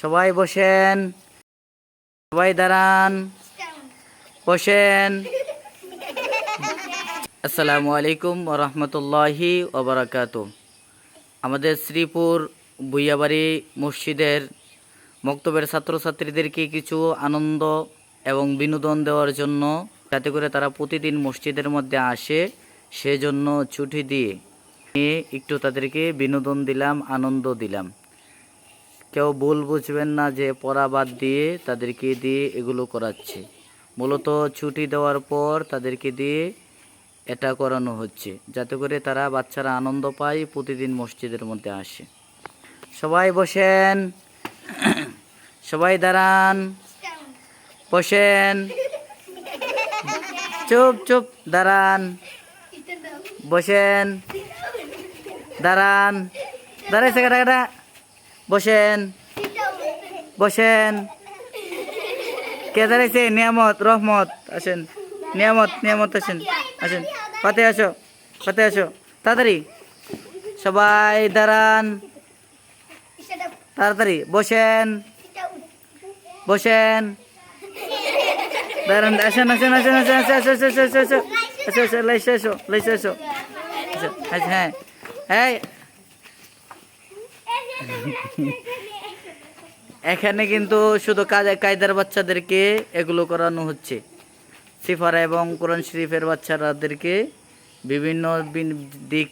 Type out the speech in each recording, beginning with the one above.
সবাই বসেন। সবাই দাঁড়ান। বসেন। আসসালামু আলাইকুম রহমতুল্লাহি ওবরাকাত আমাদের শ্রীপুর বুইয়াবাড়ি মসজিদের মক্তবের ছাত্রছাত্রীদেরকে কিছু আনন্দ এবং বিনোদন দেওয়ার জন্য যাতে করে তারা প্রতিদিন মসজিদের মধ্যে আসে, সেজন্য ছুটি দিয়ে একটু তাদেরকে বিনোদন দিলাম, আনন্দ দিলাম। কেউ ভুল বুঝবেন না যে পড়া বাদ দিয়ে তাদেরকে দিয়ে এগুলো করাচ্ছে। মূলত ছুটি দেওয়ার পর তাদেরকে দিয়ে এটা করানো হচ্ছে, যাতে করে তারা বাচ্চারা আনন্দ পায়, প্রতিদিন মসজিদের মধ্যে আসে। সবাই বসেন। সবাই দাঁড়ান। বসেন। চুপ চুপ, দাঁড়ান। বসেন। দাঁড়ান। দাঁড়াইছে কাটা কাটা। বসেন বসেন কে দাঁড়াইছে নিয়ামত রহমত আসেন নিয়ামত নিয়ামত আসেন আসেন পাতে আসো পাতে আসো তাড়াতাড়ি সবাই দাঁড়ান তাড়াতাড়ি বসেন বসেন দাঁড়ান আসেন আসেন আসেন আসেন আসো আসো আসো আসো আসো আসো আসো লাইসে আসো লাইসে আসো হ্যাঁ হ্যাঁ এখানে কিন্তু শুধু কায়দার বাচ্চাদেরকে এগুলো করানো হচ্ছে। সিফারা এবং কোরআন শরীফের বাচ্চারাদেরকে বিভিন্ন দিক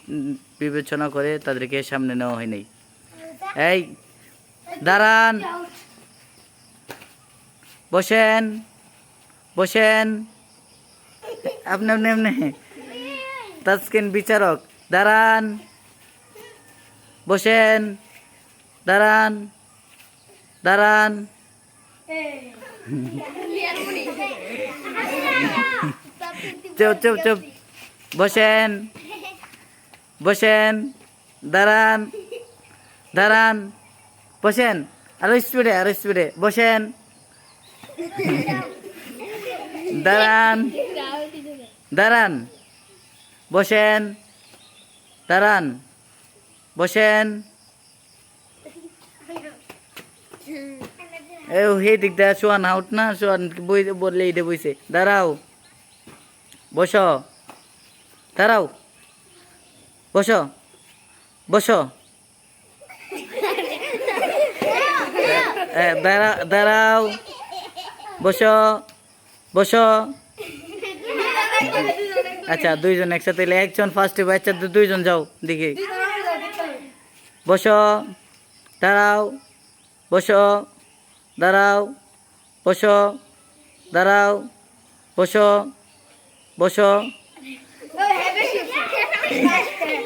বিবেচনা করে তাদেরকে সামনে নেওয়া হয়নি এই, দাঁড়ান। বসেন বসেন। আপনি আপনি আপনি। তাস্কিন বিচারক, দাঁড়ান। বসেন। Daran. Daran. Cep cep cep. Bosen. Bosen. Daran. Daran. Bosen. Aro istude, aro istude. Bosen. Daran. Daran. Bosen. Daran. Bosen. এ হে, দিক দা শোয়ান আউট না শোয়ান বই বললে এটা বইছে। দাঁড়াও। বস। দাঁড়াও। বস। বস। দাঁড়া, দাঁড়াও। বস। বস। আচ্ছা দুইজন একসাথে এলে একজন ফার্স্টে বাচ্চা, দুইজন যাও, দিকে। বস। দাঁড়াও। বস, দাঁড়াও বস দাঁড়াও, বস বস।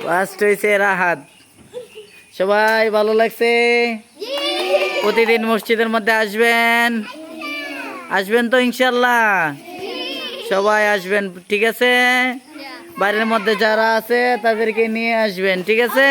ফার্স্ট হয়েছে রাহাত। সবাই ভালো লাগছে? প্রতিদিন মসজিদের মধ্যে আসবেন? আসবেন তো ইনশাল্লাহ সবাই আসবেন, ঠিক আছে? বাড়ির মধ্যে যারা আছে, তাদেরকে নিয়ে আসবেন, ঠিক আছে?